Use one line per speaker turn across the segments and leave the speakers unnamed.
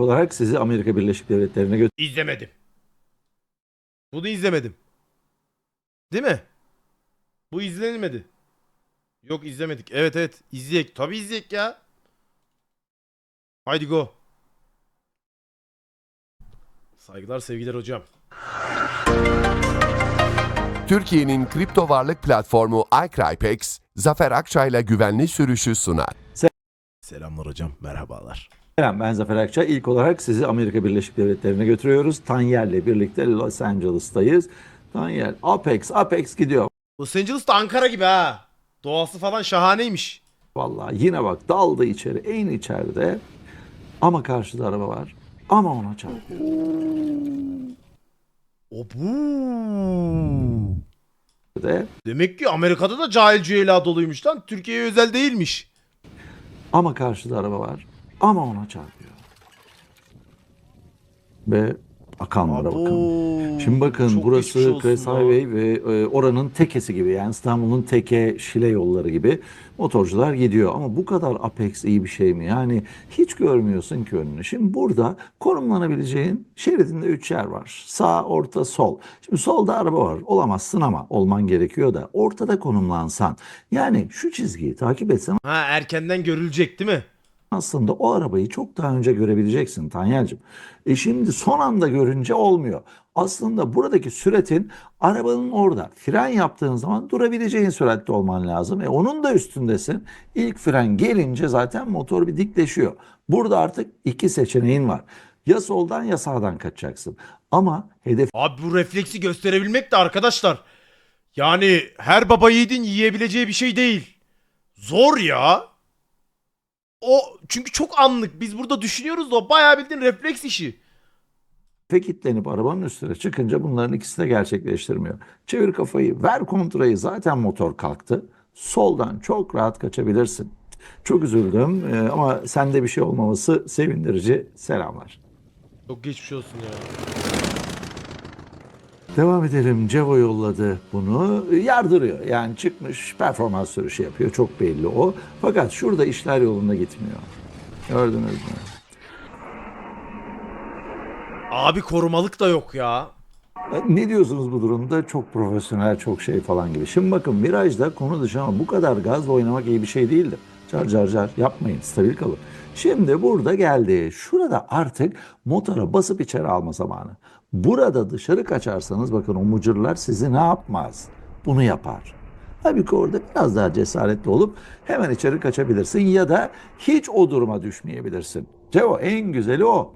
olarak sizi Amerika Birleşik Devletleri'ne
İzlemedim. Bunu izlemedim. Değil mi? Bu izlenmedi. Yok izlemedik. Evet evet. İzleyek. Tabii izleyek ya. Haydi go. Saygılar sevgiler hocam.
Türkiye'nin kripto varlık platformu iCrypex, Zafer Akçay'la güvenli sürüşü sunar.
Selamlar hocam. Merhabalar.
Selam ben Zafer Akçay. İlk olarak sizi Amerika Birleşik Devletleri'ne götürüyoruz. Tanyer'le birlikte Los Angeles'tayız. Tanyer, Apex, Apex gidiyor.
Los Angeles da Ankara gibi ha. Doğası falan şahaneymiş.
Vallahi yine bak daldı içeri, en içeride. Ama karşıda araba var. Ama ona çarpıyor.
Obu.
De.
Demek ki Amerika'da da cahil cühela doluymuş lan. Türkiye'ye özel değilmiş.
Ama karşıda araba var. Ama ona çarpıyor. Ve akanlara bakın. Şimdi bakın
Çok
burası
geçmiş olsun
Kres
ya.
Highway ve e, oranın tekesi gibi yani İstanbul'un teke şile yolları gibi motorcular gidiyor. Ama bu kadar Apex iyi bir şey mi? Yani hiç görmüyorsun ki önünü. Şimdi burada konumlanabileceğin şeridinde üç yer var. Sağ, orta, sol. Şimdi solda araba var. Olamazsın ama olman gerekiyor da ortada konumlansan. Yani şu çizgiyi takip etsen
Ha erkenden görülecek değil mi?
Aslında o arabayı çok daha önce görebileceksin Tanyel'cim. E şimdi son anda görünce olmuyor. Aslında buradaki süratin arabanın orada fren yaptığın zaman durabileceğin süratte olman lazım. E onun da üstündesin. İlk fren gelince zaten motor bir dikleşiyor. Burada artık iki seçeneğin var. Ya soldan ya sağdan kaçacaksın. Ama hedef
Abi bu refleksi gösterebilmek de arkadaşlar. Yani her baba yiğidin yiyebileceği bir şey değil. Zor ya. O çünkü çok anlık. Biz burada düşünüyoruz da o bayağı bildiğin refleks işi.
Ve kilitlenip arabanın üstüne çıkınca bunların ikisi de gerçekleştirmiyor. Çevir kafayı, ver kontrayı zaten motor kalktı. Soldan çok rahat kaçabilirsin. Çok üzüldüm e, ama sende bir şey olmaması sevindirici. Selamlar.
Çok geçmiş olsun ya.
Devam edelim. Cevo yolladı bunu. Yardırıyor. Yani çıkmış performans sürüşü yapıyor. Çok belli o. Fakat şurada işler yolunda gitmiyor. Gördünüz mü?
Abi korumalık da yok ya.
Ne diyorsunuz bu durumda? Çok profesyonel, çok şey falan gibi. Şimdi bakın virajda konu dışı ama bu kadar gazla oynamak iyi bir şey değildir. Car car car yapmayın, stabil kalın. Şimdi burada geldi. Şurada artık motora basıp içeri alma zamanı. Burada dışarı kaçarsanız bakın o mucurlar sizi ne yapmaz? Bunu yapar. Tabii ki orada biraz daha cesaretli olup hemen içeri kaçabilirsin ya da hiç o duruma düşmeyebilirsin. Cevo en güzeli o.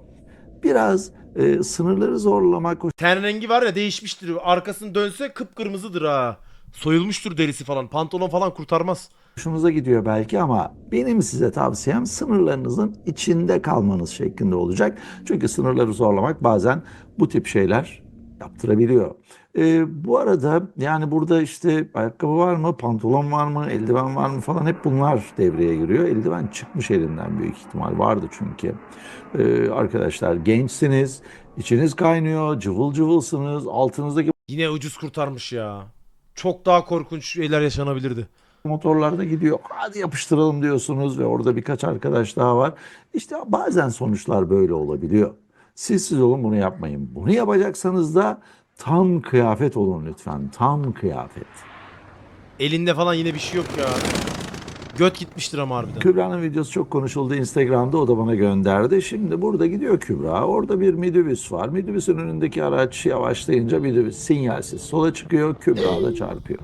Biraz e, sınırları zorlamak,
Ten rengi var ya değişmiştir. Arkasını dönse kıpkırmızıdır ha. Soyulmuştur derisi falan. Pantolon falan kurtarmaz.
hoşunuza gidiyor belki ama benim size tavsiyem sınırlarınızın içinde kalmanız şeklinde olacak. Çünkü sınırları zorlamak bazen bu tip şeyler yaptırabiliyor. Ee, bu arada yani burada işte ayakkabı var mı, pantolon var mı, eldiven var mı falan hep bunlar devreye giriyor. Eldiven çıkmış elinden büyük ihtimal vardı çünkü. Ee, arkadaşlar gençsiniz, içiniz kaynıyor, cıvıl cıvılsınız, altınızdaki
Yine ucuz kurtarmış ya. Çok daha korkunç şeyler yaşanabilirdi.
motorlarda gidiyor. Hadi yapıştıralım diyorsunuz ve orada birkaç arkadaş daha var. İşte bazen sonuçlar böyle olabiliyor. Siz siz olun bunu yapmayın. Bunu yapacaksanız da tam kıyafet olun lütfen. Tam kıyafet.
Elinde falan yine bir şey yok ya. Göt gitmiştir ama harbiden.
Kübra'nın videosu çok konuşuldu Instagram'da o da bana gönderdi. Şimdi burada gidiyor Kübra. Orada bir midibüs var. Midibüsün önündeki araç yavaşlayınca midibüs sinyalsiz sola çıkıyor. Kübra da çarpıyor.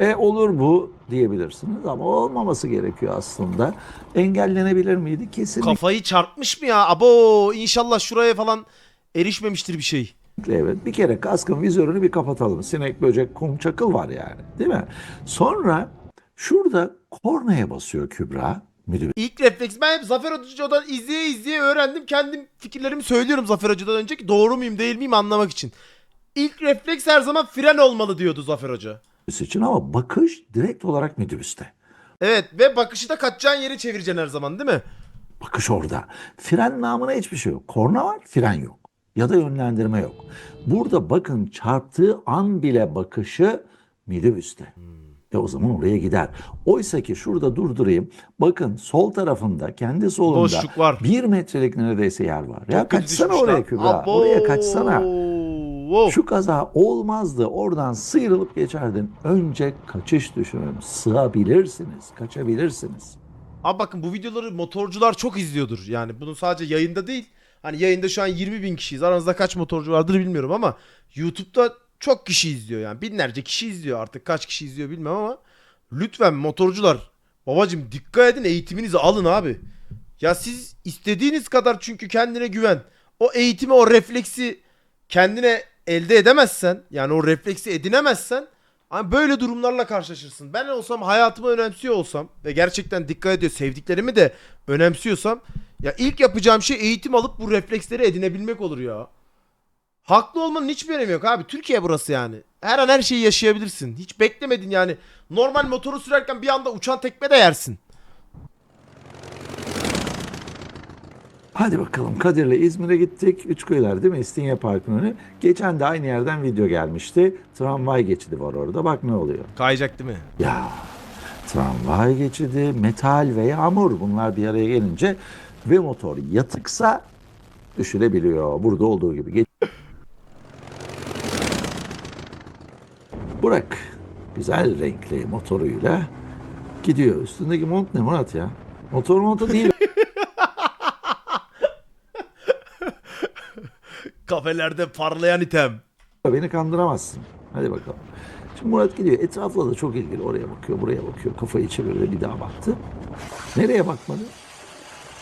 E olur bu diyebilirsiniz ama olmaması gerekiyor aslında. Engellenebilir miydi? Kesinlikle
Kafayı çarpmış mı ya? Abo inşallah şuraya falan erişmemiştir bir şey.
evet. Bir kere kaskın vizörünü bir kapatalım. Sinek, böcek, kum, çakıl var yani. Değil mi? Sonra şurada kornaya basıyor Kübra. Midibüs
İlk refleks ben hep Zafer Hoca'dan izleye izleye öğrendim. Kendim fikirlerimi söylüyorum Zafer Hoca'dan önce ki doğru muyum değil miyim anlamak için. İlk refleks her zaman fren olmalı diyordu Zafer Hoca.
için ama bakış direkt olarak midibüste.
Evet ve bakışı da kaçacağın yeri çevireceksin her zaman değil mi?
Bakış orada. Fren namına hiçbir şey yok. Korna var, fren yok. Ya da yönlendirme yok. Burada bakın çarptığı an bile bakışı midibüste. E o zaman oraya gider. Oysa ki şurada durdurayım. Bakın sol tarafında kendi solunda
Boşluk var.
bir metrelik neredeyse yer var. Ya
Çok
kaçsana oraya. Kübra.
Abo!
Oraya kaçsana.
Wow.
Şu kaza olmazdı. Oradan sıyrılıp geçerdin. Önce kaçış düşünün. Sığabilirsiniz. Kaçabilirsiniz.
Abi bakın bu videoları motorcular çok izliyordur. Yani bunu sadece yayında değil. Hani yayında şu an 20 bin kişiyiz. Aranızda kaç motorcu vardır bilmiyorum ama YouTube'da çok kişi izliyor yani. Binlerce kişi izliyor artık. Kaç kişi izliyor bilmem ama lütfen motorcular babacım dikkat edin eğitiminizi alın abi. Ya siz istediğiniz kadar çünkü kendine güven. O eğitimi o refleksi kendine elde edemezsen yani o refleksi edinemezsen hani böyle durumlarla karşılaşırsın. Ben olsam hayatımı önemsiyor olsam ve gerçekten dikkat ediyor sevdiklerimi de önemsiyorsam ya ilk yapacağım şey eğitim alıp bu refleksleri edinebilmek olur ya. Haklı olmanın hiçbir önemi yok abi. Türkiye burası yani. Her an her şeyi yaşayabilirsin. Hiç beklemedin yani. Normal motoru sürerken bir anda uçan tekme de yersin.
Hadi bakalım Kadir'le İzmir'e gittik. Üçköyler değil mi? İstinye Parkı'nın önü. Geçen de aynı yerden video gelmişti. Tramvay geçidi var orada. Bak ne oluyor.
Kayacak değil mi?
Ya tramvay geçidi, metal ve yağmur bunlar bir araya gelince ve motor yatıksa düşülebiliyor. Burada olduğu gibi. Geç- Burak güzel renkli motoruyla gidiyor. Üstündeki mont ne Murat ya? Motor montu değil.
Kafelerde parlayan item.
Beni kandıramazsın. Hadi bakalım. Şimdi Murat gidiyor. Etrafla da çok ilgili. Oraya bakıyor, buraya bakıyor. Kafayı çevirdi bir daha baktı. Nereye bakmadı?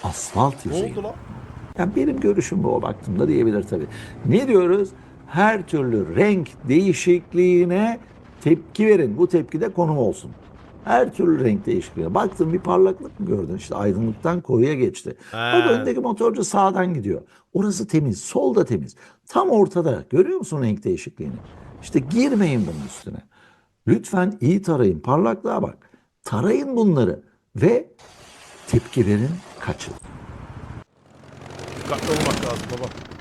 Asfalt
Ne
yüzeyi.
oldu lan?
Ya benim görüşüm bu o baktığımda diyebilir tabii. Ne diyoruz? Her türlü renk değişikliğine tepki verin. Bu tepkide konum olsun. Her türlü renk değişikliğine. Baktın bir parlaklık mı gördün? İşte aydınlıktan koyuya geçti. Bak
He.
öndeki motorcu sağdan gidiyor. Orası temiz, sol da temiz. Tam ortada. Görüyor musun renk değişikliğini? İşte girmeyin bunun üstüne. Lütfen iyi tarayın. Parlaklığa bak. Tarayın bunları ve tepki verin, kaçın.
Dikkatli olmak lazım baba.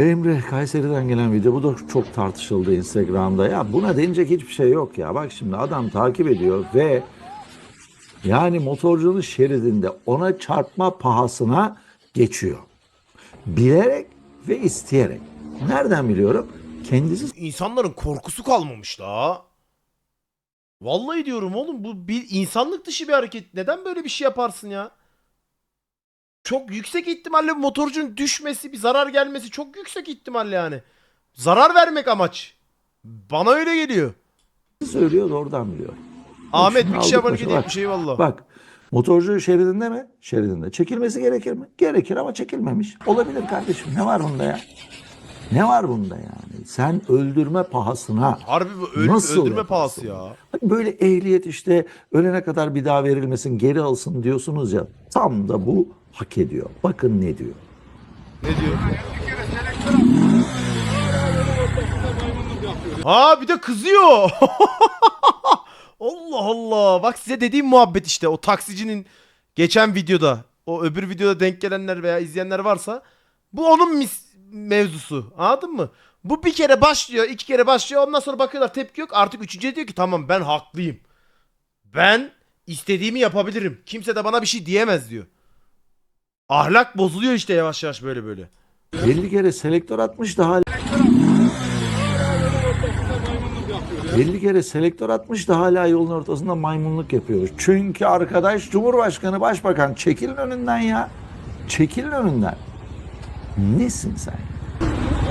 Emre Kayseri'den gelen video bu da çok tartışıldı Instagram'da. Ya buna denecek hiçbir şey yok ya. Bak şimdi adam takip ediyor ve yani motorcunun şeridinde ona çarpma pahasına geçiyor. Bilerek ve isteyerek. Nereden biliyorum? Kendisi
İnsanların korkusu kalmamış daha. Vallahi diyorum oğlum bu bir insanlık dışı bir hareket. Neden böyle bir şey yaparsın ya? Çok yüksek ihtimalle motorcunun düşmesi, bir zarar gelmesi çok yüksek ihtimalle yani. Zarar vermek amaç. Bana öyle geliyor.
söylüyor doğrudan biliyor.
Ahmet bir kişi
aldık
hareket
başa. Bak,
etmiş eyvallah.
Bak motorcu şeridinde mi? Şeridinde. Çekilmesi gerekir mi? Gerekir ama çekilmemiş. Olabilir kardeşim. Ne var bunda ya? Ne var bunda yani? Sen öldürme pahasına
Harbi bu ölüm,
Nasıl
öldürme pahası ya.
Hani Böyle ehliyet işte ölene kadar bir daha verilmesin, geri alsın diyorsunuz ya. Tam da bu hak ediyor. Bakın ne diyor.
Ne diyor? Ha bir de kızıyor. Allah Allah. Bak size dediğim muhabbet işte o taksicinin geçen videoda o öbür videoda denk gelenler veya izleyenler varsa bu onun mis mevzusu. Anladın mı? Bu bir kere başlıyor, iki kere başlıyor. Ondan sonra bakıyorlar tepki yok. Artık üçüncüye diyor ki tamam ben haklıyım. Ben istediğimi yapabilirim. Kimse de bana bir şey diyemez diyor. Ahlak bozuluyor işte yavaş yavaş böyle böyle.
50 kere selektör atmış da hala 50 kere selektör atmış da hala yolun ortasında maymunluk yapıyor. Çünkü arkadaş Cumhurbaşkanı Başbakan çekilin önünden ya. Çekilin önünden. Nesin sen?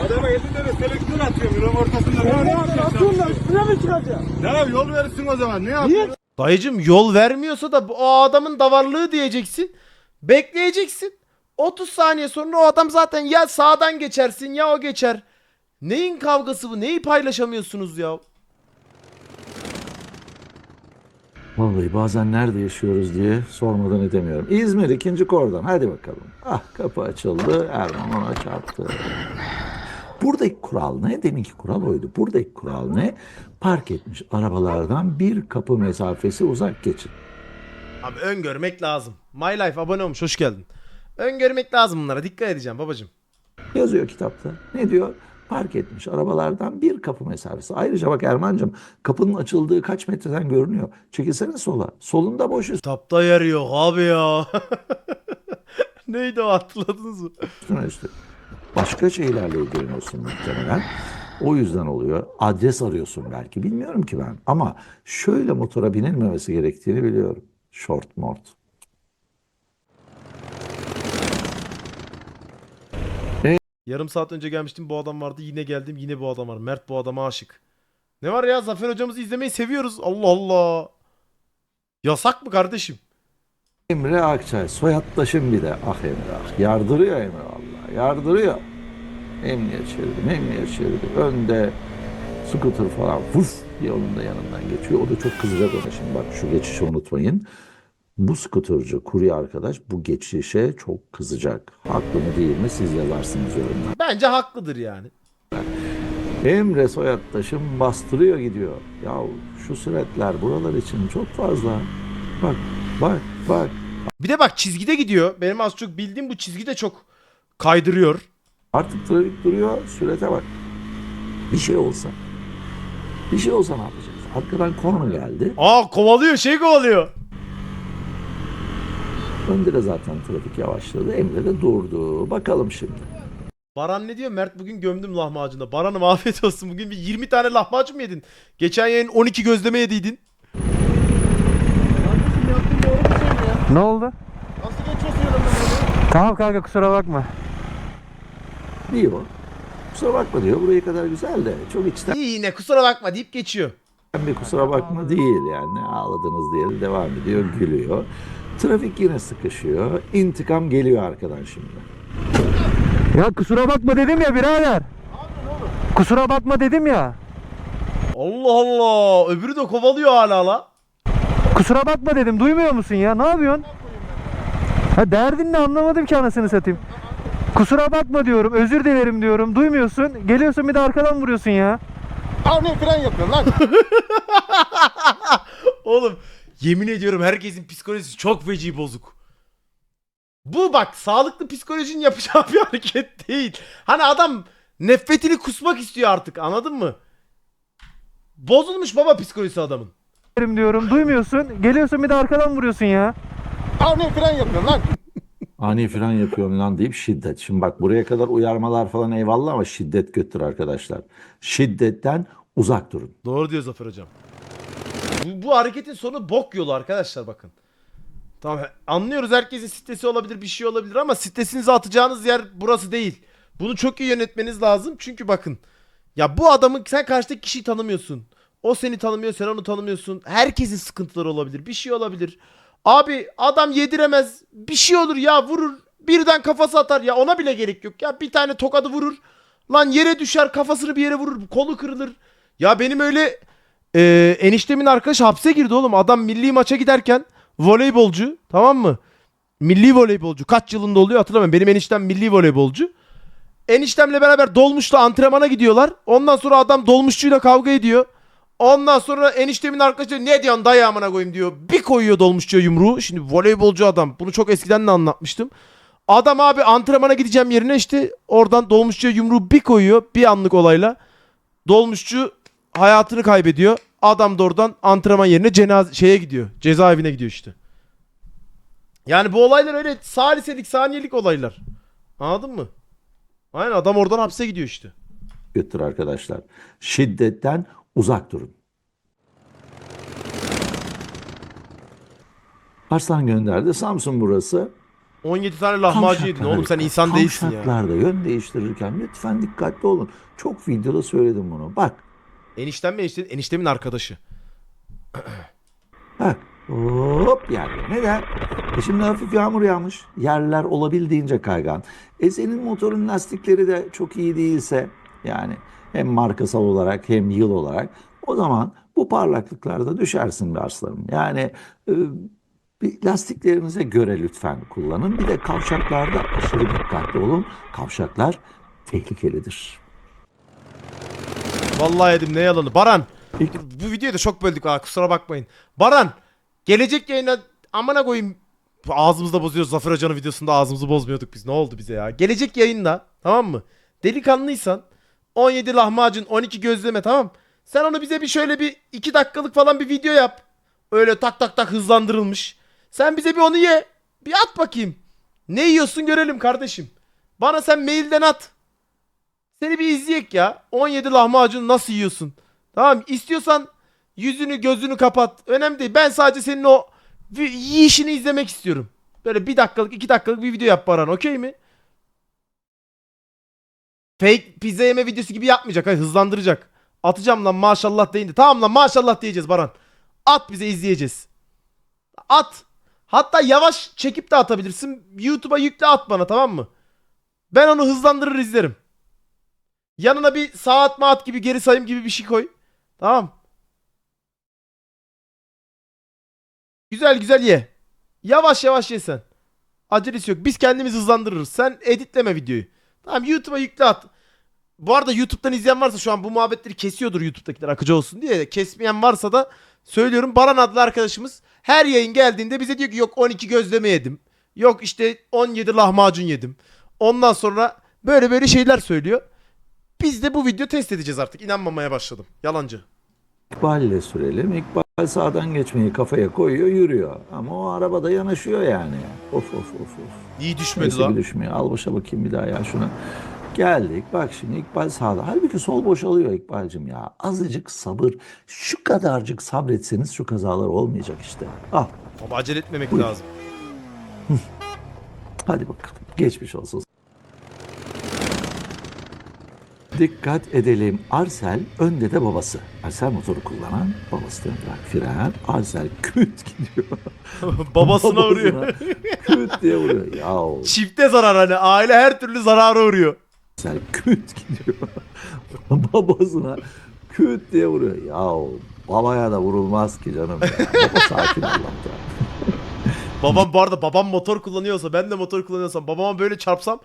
Adama 50 lira selektör atıyor yolun ortasında. Ne yapıyorsun? Üstüne mi çıkacaksın? Ya yol verirsin o zaman. Ne yapıyorsun?
Dayıcım yol vermiyorsa da o adamın davarlığı diyeceksin. Bekleyeceksin. 30 saniye sonra o adam zaten ya sağdan geçersin ya o geçer. Neyin kavgası bu? Neyi paylaşamıyorsunuz ya?
Vallahi bazen nerede yaşıyoruz diye sormadan edemiyorum. İzmir ikinci kordan. Hadi bakalım. Ah kapı açıldı. Erman ona çarptı. Buradaki kural ne? Deminki kural oydu. Buradaki kural ne? Park etmiş arabalardan bir kapı mesafesi uzak geçin.
Abi öngörmek lazım. My Life abone olmuş hoş geldin. Öngörmek lazım bunlara dikkat edeceğim babacım.
Yazıyor kitapta. Ne diyor? Park etmiş arabalardan bir kapı mesafesi. Ayrıca bak Erman'cığım kapının açıldığı kaç metreden görünüyor. Çekilsene sola. Solunda boş
Kitapta yer yok abi ya. Neydi o hatırladınız mı?
üstüne. Başka şeylerle ilgileniyorsun muhtemelen. O yüzden oluyor. Adres arıyorsun belki. Bilmiyorum ki ben. Ama şöyle motora binilmemesi gerektiğini biliyorum. Short mort.
Yarım saat önce gelmiştim bu adam vardı yine geldim yine bu adam var. Mert bu adama aşık. Ne var ya Zafer hocamızı izlemeyi seviyoruz. Allah Allah. Yasak mı kardeşim?
Emre Akçay. Soyadtaşım bir de. Ah Emre ah. Yardırıyor Emre vallahi. Yardırıyor. Emniyet şeridi, emniyet şeridi. Önde scooter falan vuf diye onun da yanından geçiyor. O da çok kızacak ona şimdi. Bak şu geçişi unutmayın. Bu skuterci, kurye arkadaş bu geçişe çok kızacak. Haklı mı değil mi siz yazarsınız yorumlar.
Bence haklıdır yani.
Emre Soyadtaş'ım bastırıyor gidiyor. Ya şu süretler buralar için çok fazla. Bak, bak, bak.
Bir de bak çizgide gidiyor. Benim az çok bildiğim bu çizgi de çok kaydırıyor.
Artık trafik duruyor, sürete bak. Bir şey olsa. Bir şey olsa ne yapacağız? Arkadan konu geldi.
Aa kovalıyor şey kovalıyor.
Önde de zaten trafik yavaşladı. Emre de durdu. Bakalım şimdi.
Baran ne diyor? Mert bugün gömdüm lahmacunda. Baran'ım afiyet olsun. Bugün bir 20 tane lahmacun mu yedin? Geçen yayın 12 gözleme yediydin.
Ne oldu?
Nasıl geçiyorsun?
Tamam kanka kusura bakma.
Diyor. Kusura bakma diyor. Buraya kadar güzel de çok içten
İyi yine kusura bakma deyip geçiyor.
bir kusura bakma değil yani. Ağladınız diye de devam ediyor, gülüyor. Trafik yine sıkışıyor. İntikam geliyor arkadan şimdi.
Ya kusura bakma dedim ya birader. Kusura bakma dedim ya.
Allah Allah. Öbürü de kovalıyor hala la.
Kusura bakma dedim duymuyor musun ya ne yapıyorsun? Ha derdin ne anlamadım ki anasını satayım. Kusura bakma diyorum özür dilerim diyorum duymuyorsun. Geliyorsun bir de arkadan vuruyorsun ya.
Ne fren yapıyorsun lan?
Oğlum yemin ediyorum herkesin psikolojisi çok feci bozuk. Bu bak sağlıklı psikolojinin yapacağı bir hareket değil. Hani adam nefretini kusmak istiyor artık anladın mı? Bozulmuş baba psikolojisi adamın.
Diyorum duymuyorsun. Geliyorsun bir de arkadan vuruyorsun ya.
Ne fren yapıyorsun lan?
Ani fren yapıyorum lan deyip şiddet. Şimdi bak buraya kadar uyarmalar falan eyvallah ama şiddet götür arkadaşlar. Şiddetten uzak durun.
Doğru diyor Zafer hocam. Bu, bu hareketin sonu bok yolu arkadaşlar bakın. Tamam anlıyoruz herkesin sitesi olabilir bir şey olabilir ama sitesinizi atacağınız yer burası değil. Bunu çok iyi yönetmeniz lazım çünkü bakın. Ya bu adamı sen karşıdaki kişiyi tanımıyorsun. O seni tanımıyor sen onu tanımıyorsun. Herkesin sıkıntıları olabilir bir şey olabilir. Abi adam yediremez bir şey olur ya vurur birden kafası atar ya ona bile gerek yok ya bir tane tokadı vurur. Lan yere düşer kafasını bir yere vurur kolu kırılır. Ya benim öyle e, eniştemin arkadaşı hapse girdi oğlum. Adam milli maça giderken voleybolcu tamam mı? Milli voleybolcu. Kaç yılında oluyor hatırlamıyorum. Benim eniştem milli voleybolcu. Eniştemle beraber dolmuşla antrenmana gidiyorlar. Ondan sonra adam dolmuşçuyla kavga ediyor. Ondan sonra eniştemin arkadaşı ne diyorsun dayı koyayım diyor. Bir koyuyor dolmuşçuya yumruğu. Şimdi voleybolcu adam. Bunu çok eskiden de anlatmıştım. Adam abi antrenmana gideceğim yerine işte oradan dolmuşçuya yumruğu bir koyuyor. Bir anlık olayla. Dolmuşçu hayatını kaybediyor. Adam da oradan antrenman yerine cenaze şeye gidiyor. Cezaevine gidiyor işte. Yani bu olaylar öyle saliselik, saniyelik olaylar. Anladın mı? Aynen adam oradan hapse gidiyor işte.
Götür arkadaşlar. Şiddetten uzak durun. Arslan gönderdi. Samsun burası.
17 tane lahmacun yedin oğlum sen insan değilsin ya.
Kavşaklarda yön değiştirirken lütfen dikkatli olun. Çok videoda söyledim bunu. Bak,
Eniştem mi eniştem, eniştemin arkadaşı.
bak. Hop yerde. Neden? E şimdi hafif yağmur yağmış. Yerler olabildiğince kaygan. E senin motorun lastikleri de çok iyi değilse yani hem markasal olarak hem yıl olarak o zaman bu parlaklıklarda düşersin be aslanım. Yani e, bir lastiklerinize göre lütfen kullanın. Bir de kavşaklarda aşırı dikkatli olun. Kavşaklar tehlikelidir.
Vallahi yedim ne yalanı. Baran. Bu videoyu da çok böldük ha kusura bakmayın. Baran. Gelecek yayına amına koyayım. Ağzımızda bozuyoruz. Zafer Hoca'nın videosunda ağzımızı bozmuyorduk biz. Ne oldu bize ya? Gelecek yayında tamam mı? Delikanlıysan 17 lahmacun, 12 gözleme tamam. Sen onu bize bir şöyle bir 2 dakikalık falan bir video yap. Öyle tak tak tak hızlandırılmış. Sen bize bir onu ye. Bir at bakayım. Ne yiyorsun görelim kardeşim. Bana sen mailden at. Seni bir izleyek ya. 17 lahmacun nasıl yiyorsun? Tamam istiyorsan yüzünü gözünü kapat. Önemli değil. Ben sadece senin o yiyişini izlemek istiyorum. Böyle bir dakikalık iki dakikalık bir video yap Baran okey mi? Fake pizza yeme videosu gibi yapmayacak. Hayır hızlandıracak. Atacağım lan maşallah deyin de. Tamam lan maşallah diyeceğiz Baran. At bize izleyeceğiz. At. Hatta yavaş çekip de atabilirsin. YouTube'a yükle at bana tamam mı? Ben onu hızlandırır izlerim. Yanına bir saat maat gibi geri sayım gibi bir şey koy. Tamam. Güzel güzel ye. Yavaş yavaş ye sen. Acelesi yok. Biz kendimiz hızlandırırız. Sen editleme videoyu. Tamam YouTube'a yükle at. Bu arada YouTube'dan izleyen varsa şu an bu muhabbetleri kesiyordur YouTube'dakiler akıcı olsun diye. Kesmeyen varsa da söylüyorum. Baran adlı arkadaşımız her yayın geldiğinde bize diyor ki yok 12 gözleme yedim. Yok işte 17 lahmacun yedim. Ondan sonra böyle böyle şeyler söylüyor. Biz de bu video test edeceğiz artık. İnanmamaya başladım. Yalancı.
İkbal'le sürelim. İkbal sağdan geçmeyi kafaya koyuyor, yürüyor. Ama o arabada yanaşıyor yani. Of of of of.
İyi düşmedi
Neyse bir
lan.
düşmüyor. Al boşa bakayım bir daha ya şuna. Geldik. Bak şimdi İkbal sağda. Halbuki sol boşalıyor İkbal'cim ya. Azıcık sabır. Şu kadarcık sabretseniz şu kazalar olmayacak işte. Al.
Ama acele etmemek lazım.
Hadi bakalım. Geçmiş olsun. Dikkat edelim. Arsel önde de babası. Arsel motoru kullanan babası da bırak fren. Arsel küt gidiyor.
Babasına vuruyor.
Küt diye vuruyor. Ya
Çifte zarar hani. Aile her türlü zarara uğruyor.
Arsel küt gidiyor. Babasına küt diye vuruyor. Ya babaya da vurulmaz ki canım. Ya. Baba sakin Allah'ta.
Babam bu arada babam motor kullanıyorsa ben de motor kullanıyorsam babama böyle çarpsam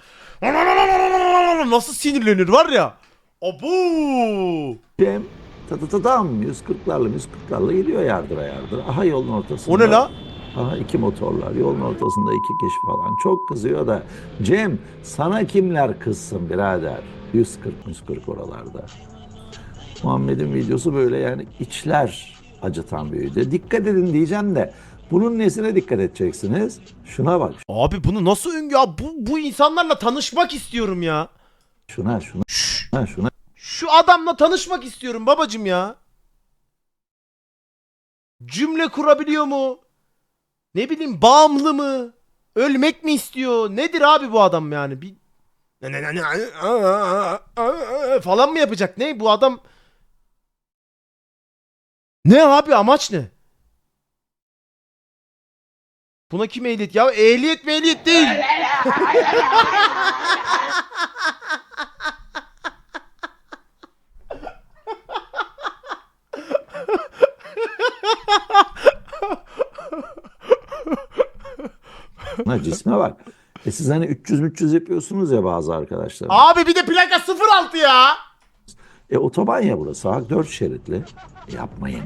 nasıl sinirlenir var ya. Abu.
Cem ta ta ta tam 140'larla 140'larla geliyor yardıra yardıra. Aha yolun ortasında.
O ne la?
Aha iki motorlar yolun ortasında iki kişi falan. Çok kızıyor da Cem sana kimler kızsın birader? 140 140 oralarda. Muhammed'in videosu böyle yani içler acıtan bir video. Dikkat edin diyeceğim de bunun nesine dikkat edeceksiniz? Şuna bak
Abi bunu nasıl öngü ya bu, bu insanlarla tanışmak istiyorum ya.
şuna şuna şuna şuna.
Şu adamla tanışmak istiyorum babacım ya. Cümle kurabiliyor mu? Ne bileyim bağımlı mı? Ölmek mi istiyor? Nedir abi bu adam yani? Bir falan mı yapacak? Ne bu adam? Ne abi amaç ne? Buna kim ehliyet? Ya ehliyet mi ehliyet değil.
Buna cisme bak. E siz hani 300-300 yapıyorsunuz ya bazı arkadaşlar.
Abi bir de plaka 06 ya.
E otoban ya burası. Ha, dört şeritli. E, yapmayın.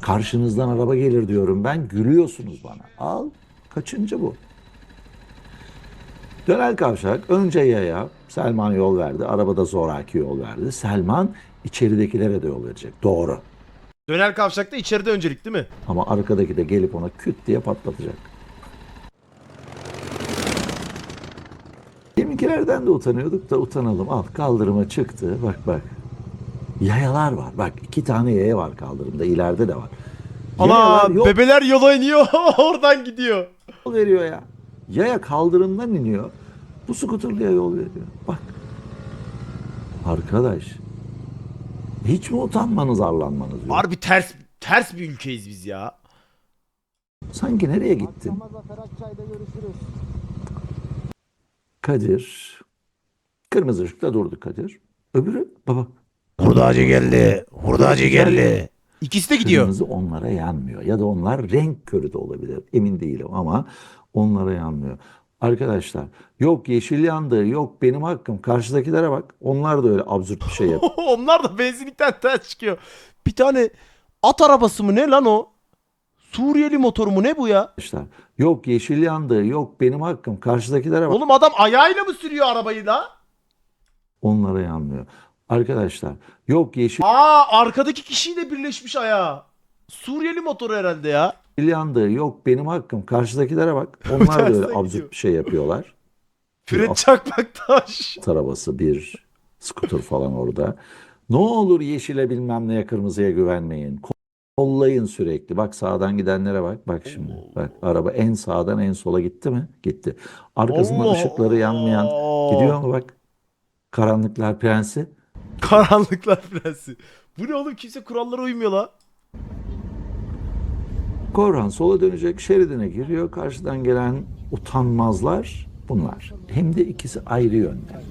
Karşınızdan araba gelir diyorum ben. Gülüyorsunuz bana. Al. Kaçıncı bu? Dönel kavşak. Önce yaya. Selman yol verdi. Arabada zoraki yol verdi. Selman içeridekilere de yol verecek. Doğru.
Döner kavşakta içeride öncelik değil mi?
Ama arkadaki de gelip ona küt diye patlatacak. Deminkilerden de utanıyorduk da utanalım. Al kaldırıma çıktı. Bak bak. Yayalar var. Bak iki tane yaya var kaldırımda. İleride de var.
Ana
Yayalar yol
bebeler yola iniyor oradan gidiyor.
veriyor ya. Yaya kaldırımdan iniyor. Bu skuterlıya yol veriyor. Bak. Arkadaş. Hiç mi utanmanız arlanmanız yok?
Harbi ters ters bir ülkeyiz biz ya.
Sanki nereye gittin? Kadir. Kırmızı ışıkta durdu Kadir. Öbürü baba.
Hurdacı geldi. Hurdacı geldi. İkisi de gidiyor.
Kırmızı onlara yanmıyor. Ya da onlar renk körü de olabilir. Emin değilim ama onlara yanmıyor. Arkadaşlar yok yeşil yandı yok benim hakkım karşıdakilere bak onlar da öyle absürt bir şey yapıyor.
Onlar da benzinlikten ters çıkıyor. Bir tane at arabası mı ne lan o? Suriyeli motoru mu ne bu ya?
arkadaşlar. Yok yeşil yandı yok benim hakkım karşıdakilere bak
Oğlum adam ayağıyla mı sürüyor arabayı la?
onlara yanmıyor. Arkadaşlar yok yeşil
Aa arkadaki kişiyle birleşmiş ayağı. Suriyeli motoru herhalde ya.
yandı yok benim hakkım karşıdakilere bak. Onlar da
Tersten
öyle
gidiyor.
absürt bir şey yapıyorlar.
Fred
Ya.
Çakmaktaş.
At arabası bir skuter falan orada. Ne olur yeşile bilmem neye kırmızıya güvenmeyin. Kollayın sürekli. Bak sağdan gidenlere bak. Bak şimdi. Bak araba en sağdan en sola gitti mi? Gitti. Arkasından
Allah
ışıkları yanmayan
Allah.
gidiyor mu bak? Karanlıklar prensi.
Karanlıklar prensi. Bu ne oğlum kimse kurallara uymuyor la.
Korhan sola dönecek şeridine giriyor. Karşıdan gelen utanmazlar bunlar. Hem de ikisi ayrı yönde.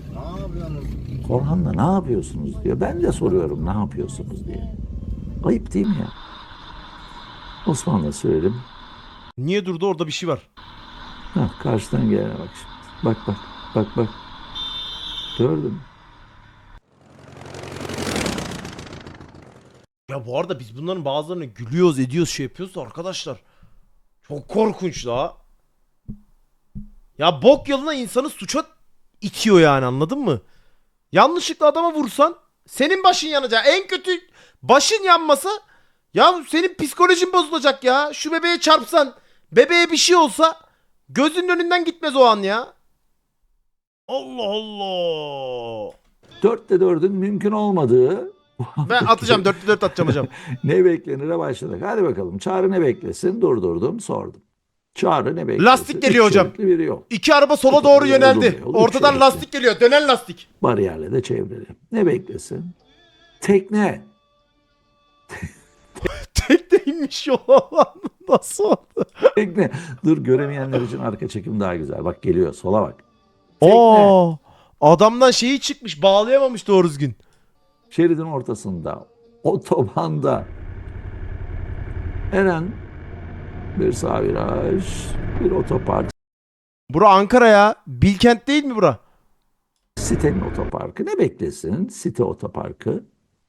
Korhan'la ne yapıyorsunuz diyor. Ben de soruyorum ne yapıyorsunuz diye. Ayıp değil mi ya? Osman'la söyledim.
Niye durdu orada bir şey var.
Hah, karşıdan gelene bak şimdi. Bak bak bak bak. Gördün mü?
Ya bu arada biz bunların bazılarına gülüyoruz ediyoruz şey yapıyoruz da arkadaşlar. Çok korkunç la. Ya bok yoluna insanı suça itiyor yani anladın mı? Yanlışlıkla adama vursan senin başın yanacak. En kötü başın yanmasa ya senin psikolojin bozulacak ya. Şu bebeğe çarpsan bebeğe bir şey olsa gözünün önünden gitmez o an ya. Allah Allah.
Dörtte dördün mümkün olmadığı
Ben atacağım 4'te 4 atacağım hocam.
ne beklenire başladık. Hadi bakalım Çağrı ne beklesin? Durdurdum sordum. Çağrı ne beklesin?
Lastik geliyor
Üç
hocam.
şeritli bir yol.
İki araba sola doğru yöneldi.
olur, olur.
Ortadan
Şöyle.
lastik geliyor. Dönen lastik.
Bariyerle de çevrili. Ne beklesin? Tekne.
Tek değilmiş yol olan. Nasıl oldu?
Tekne. Dur göremeyenler için arka çekim daha güzel. Bak geliyor sola bak.
Oo, adamdan şeyi çıkmış. Bağlayamamış doğru düzgün.
Şeridin ortasında. Otobanda. Eren bir sağ viraj, bir otopark.
Bura Ankara ya. Bilkent değil mi bura?
Sitenin otoparkı. Ne beklesin? Site otoparkı.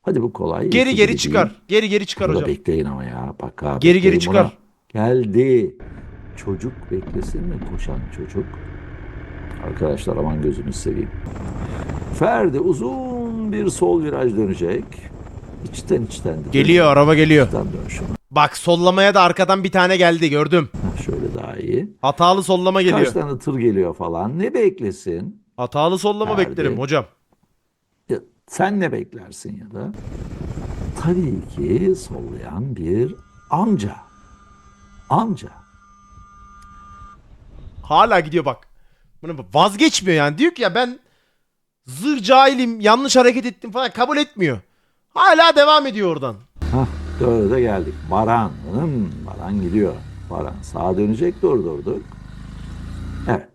Hadi bu kolay.
Geri geri çıkar. Geri geri çıkar
Burada
hocam.
bekleyin ama ya. Bak abi.
Geri geri çıkar.
buna. Geldi. Çocuk beklesin mi? Koşan çocuk. Arkadaşlar aman gözünü seveyim. Ferdi uzun bir sol viraj dönecek. İçten içten. de
Geliyor araba geliyor.
İçten dön şunu.
Bak sollamaya da arkadan bir tane geldi gördüm.
Şöyle daha iyi.
Hatalı sollama geliyor.
Karşıdan da tır geliyor falan. Ne beklesin?
Hatalı sollama
Nerede?
beklerim hocam.
Sen ne beklersin ya da? Tabii ki sollayan bir amca. Amca.
Hala gidiyor bak. Bunu vazgeçmiyor yani. Diyor ki ya ben zır cahilim, yanlış hareket ettim falan kabul etmiyor. Hala devam ediyor oradan.
Hah, böyle de geldik. Baran. Hmm, Baran gidiyor. Baran sağa dönecek durdurduk. Evet.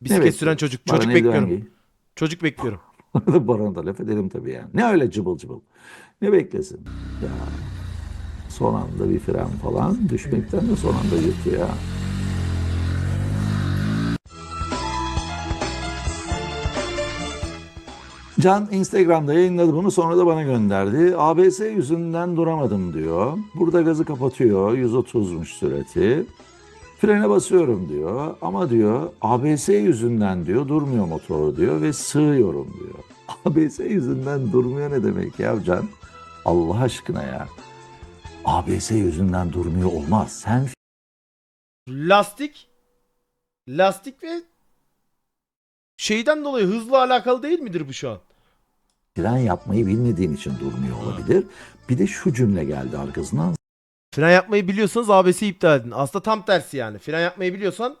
Bisiklet
Evet.
süren çocuk.
Baran
Çocuk bekliyorum. Çocuk bekliyorum.
Baran'a da laf edelim tabii yani. Ne öyle cıbıl cıbıl. Ne beklesin? Ya son anda bir fren falan düşmekten de son anda yırtıyor ya. Can Instagram'da yayınladı bunu sonra da bana gönderdi. ABS yüzünden duramadım diyor. Burada gazı kapatıyor. 130'muş sürati. Frene basıyorum diyor ama diyor ABS yüzünden diyor durmuyor motoru diyor ve sığıyorum diyor. ABS yüzünden durmuyor ne demek ya Can? Allah aşkına ya. ABS yüzünden durmuyor olmaz. Sen
Lastik lastik ve şeyden dolayı hızla alakalı değil midir bu şu an?
fren yapmayı bilmediğin için durmuyor olabilir. Bir de şu cümle geldi arkasından.
Fren yapmayı biliyorsanız ABS'i iptal edin. Aslında tam tersi yani. Fren yapmayı biliyorsan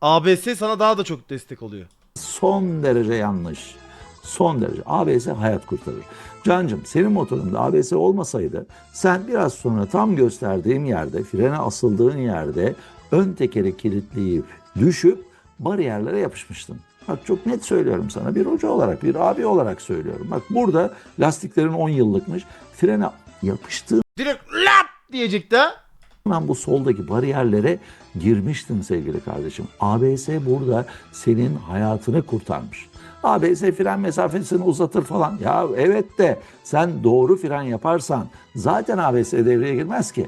ABS sana daha da çok destek oluyor.
Son derece yanlış. Son derece. ABS hayat kurtarır. Cancım senin motorunda ABS olmasaydı sen biraz sonra tam gösterdiğim yerde frene asıldığın yerde ön tekeri kilitleyip düşüp bariyerlere yapışmıştın. Bak çok net söylüyorum sana bir hoca olarak bir abi olarak söylüyorum. Bak burada lastiklerin 10 yıllıkmış frene yapıştığın
diyecek de.
Hemen bu soldaki bariyerlere girmiştin sevgili kardeşim. ABS burada senin hayatını kurtarmış. ABS fren mesafesini uzatır falan. Ya evet de sen doğru fren yaparsan zaten ABS devreye girmez ki.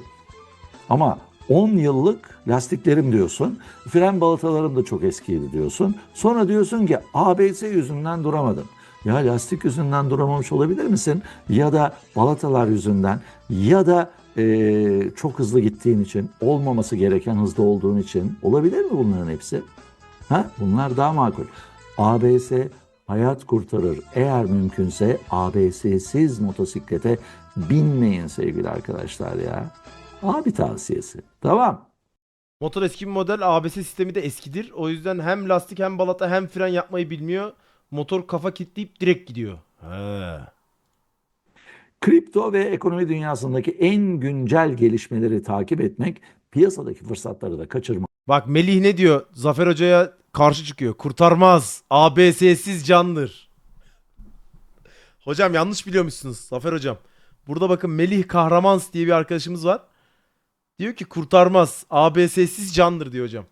Ama 10 yıllık lastiklerim diyorsun. Fren balatalarım da çok eskiydi diyorsun. Sonra diyorsun ki ABS yüzünden duramadım. Ya lastik yüzünden duramamış olabilir misin? Ya da balatalar yüzünden ya da eee, çok hızlı gittiğin için, olmaması gereken hızda olduğun için olabilir mi bunların hepsi? Ha? Bunlar daha makul. ABS hayat kurtarır. Eğer mümkünse ABS'siz motosiklete binmeyin sevgili arkadaşlar ya. Abi tavsiyesi. Tamam.
Motor eski bir model ABS sistemi de eskidir. O yüzden hem lastik hem balata hem fren yapmayı bilmiyor. Motor kafa kilitleyip direkt gidiyor. He.
Kripto ve ekonomi dünyasındaki en güncel gelişmeleri takip etmek, piyasadaki fırsatları da kaçırmak
Bak Melih ne diyor? Zafer Hoca'ya karşı çıkıyor. Kurtarmaz. ABS'siz candır. Hocam yanlış biliyormuşsunuz Zafer Hocam. Burada bakın Melih Kahramans diye bir arkadaşımız var. Diyor ki kurtarmaz. ABS'siz candır diyor hocam.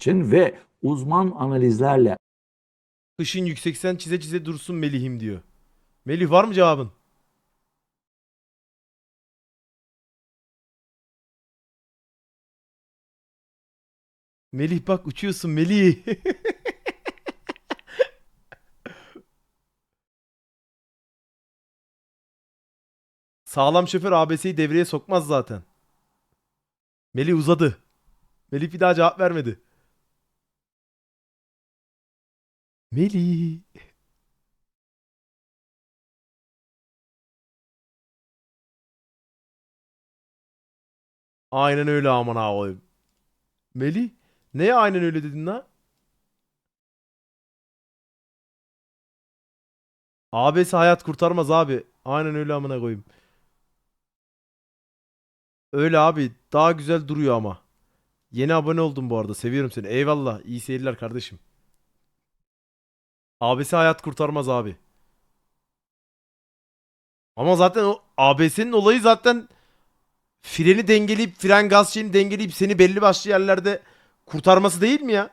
İçin ve uzman analizlerle
Kışın yükseksen çize çize dursun Melih'im diyor. Melih var mı cevabın? Melih bak uçuyorsun Melih. Sağlam şoför ABS'yi devreye sokmaz zaten. Melih uzadı. Melih bir daha cevap vermedi. Melih. Aynen öyle aman abi. Melih. Neye aynen öyle dedin la? ABS hayat kurtarmaz abi. Aynen öyle amına koyayım. Öyle abi. Daha güzel duruyor ama. Yeni abone oldum bu arada. Seviyorum seni. Eyvallah. İyi seyirler kardeşim. ABS hayat kurtarmaz abi. Ama zaten o ABS'nin olayı zaten freni dengeleyip fren gaz şeyini dengeleyip seni belli başlı yerlerde kurtarması değil mi ya?